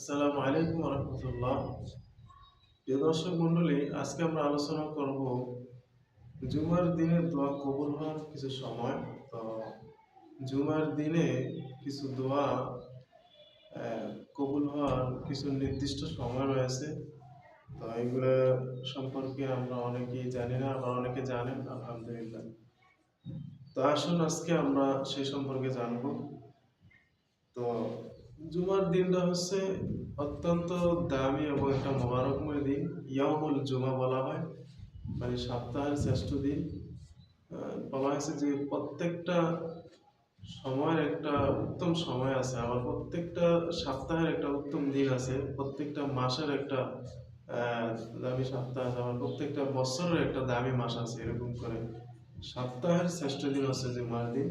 আসসালামু আলাইকুম রহমতুল্লাহ প্রিয় দর্শক মন্ডলী আজকে আমরা আলোচনা করব জুমার দিনে দোয়া কবুল হওয়ার কিছু সময়। তো জুমার দিনে কিছু দোয়া কবুল হওয়ার কিছু নির্দিষ্ট সময় রয়েছে। তো এগুলো সম্পর্কে আমরা অনেকেই জানি না, আবার অনেকে জানেন, আলহামদুলিল্লাহ। তো আসুন আজকে আমরা সেই সম্পর্কে জানব। তো জুমার দিনটা হচ্ছে অত্যন্ত দামি এবং একটা মোবারকময় দিন। ইয়ামুল জুমা বলা হয় মানে সপ্তাহের শ্রেষ্ঠ দিন। বলা হয়েছে যে প্রত্যেকটা সময়ের একটা উত্তম সময় আছে, আবার প্রত্যেকটা সপ্তাহের একটা উত্তম দিন আছে, প্রত্যেকটা মাসের একটা দামি সপ্তাহ আছে, আবার প্রত্যেকটা বছরের একটা দামি মাস আছে, এরকম করে। সপ্তাহের শ্রেষ্ঠ দিন হচ্ছে জুমার দিন।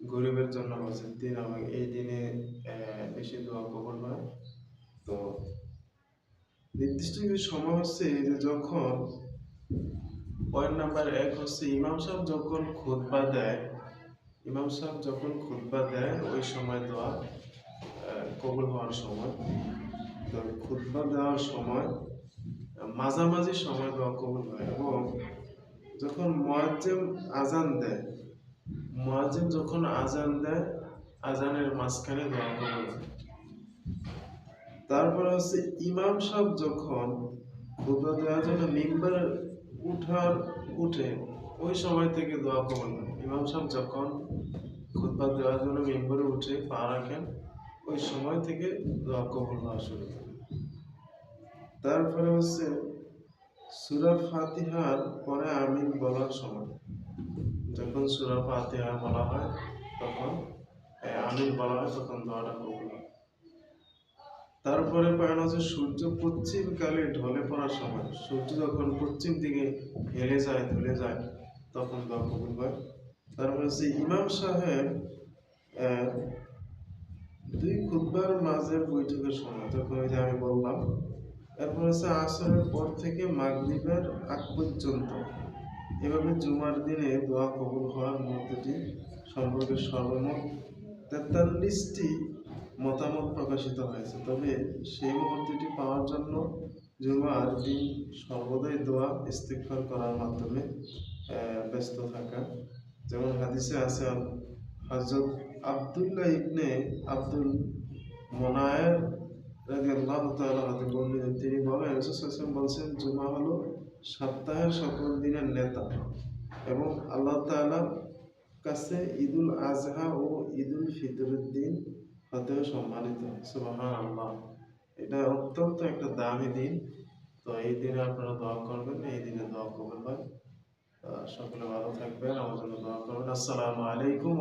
গরিবের জন্য হজের দিন এবং এই দিনে বেশি দোয়া কবুল হয় তো নির্দিষ্ট কিছু সময় হচ্ছে যে যখন পয়েন্ট নাম্বার এক হচ্ছে, ইমাম সাহেব যখন খুতবা দেয়, ইমাম সাহেব যখন খুতবা দেয়, ওই সময় দোয়া কবুল হওয়ার সময়। তো খুতবা দেওয়ার সময়, মাঝামাঝি সময় দোয়া কবুল হয় এবং যখন মুয়াজ্জিম আজান দেয় মুয়াজ্জিম যখন আজান দেয় আজানের মাঝখানে দোয়া হয় তারপরে হচ্ছে ইমাম সাহেব যখন খুতবা দেওয়ার জন্য মিম্বার উঠার উঠে, ওই সময় থেকে দোয়া কবুল ইমাম সাহেব যখন খুতবা দেওয়ার জন্য মিম্বরে উঠে পা রাখেন, ওই সময় থেকে দোয়া কবুল হওয়া শুরু করে। তারপরে হচ্ছে সুরা ফাতিহার পরে আমিন বলার সময়। যখন সুরা ফাতিহা বলা হয়, তখন আমিন বলা হয়, তখন দোয়াটা কবুল তারপরে পয়েন্ট হচ্ছে সূর্য পশ্চিম কালে ঢলে পড়ার সময়, সূর্য যখন পশ্চিম দিকে হেলে যায়, ধুলে যায়, তখন দোয়া কবুল হয়। তারপরে হচ্ছে ইমাম সাহেব দুই খুতবার মাঝের বৈঠকের সময় তখন ওই যে আমি বললাম এরপর হচ্ছে আসরের পর থেকে মাগরিবের আগ পর্যন্ত এভাবে জুমার দিনে দোয়া কবুল হওয়ার মুহূর্তটি সম্পর্কে সর্বমোট তেতাল্লিশটি মতামত প্রকাশিত হয়েছে। তবে সেই মুহূর্তটি পাওয়ার জন্য জুমার দিন সর্বদাই দোয়া ইস্তিগফার করার মাধ্যমে ব্যস্ত থাকা। যেমন হাদিসে আছে হজরত আব্দুল্লাহ ইবনে আব্দুল মোনায়ের তাআলা হতে বর্ণিত। তিনি বলেন বলছেন, জুমা হলো সপ্তাহের সকল দিনের নেতা এবং আল্লাহ তাআলার কাছে ঈদুল আজহা ও ঈদুল ফিতরের দিন হতেও সম্মানিত। সুবহান আল্লাহ এটা অত্যন্ত একটা দামি দিন। তো এই দিনে আপনারা দোয়া করবেন এই দিনে দোয়া করবেন আহ, সকলে ভালো থাকবেন আমার জন্য দোয়া করবেন। আসসালামু আলাইকুম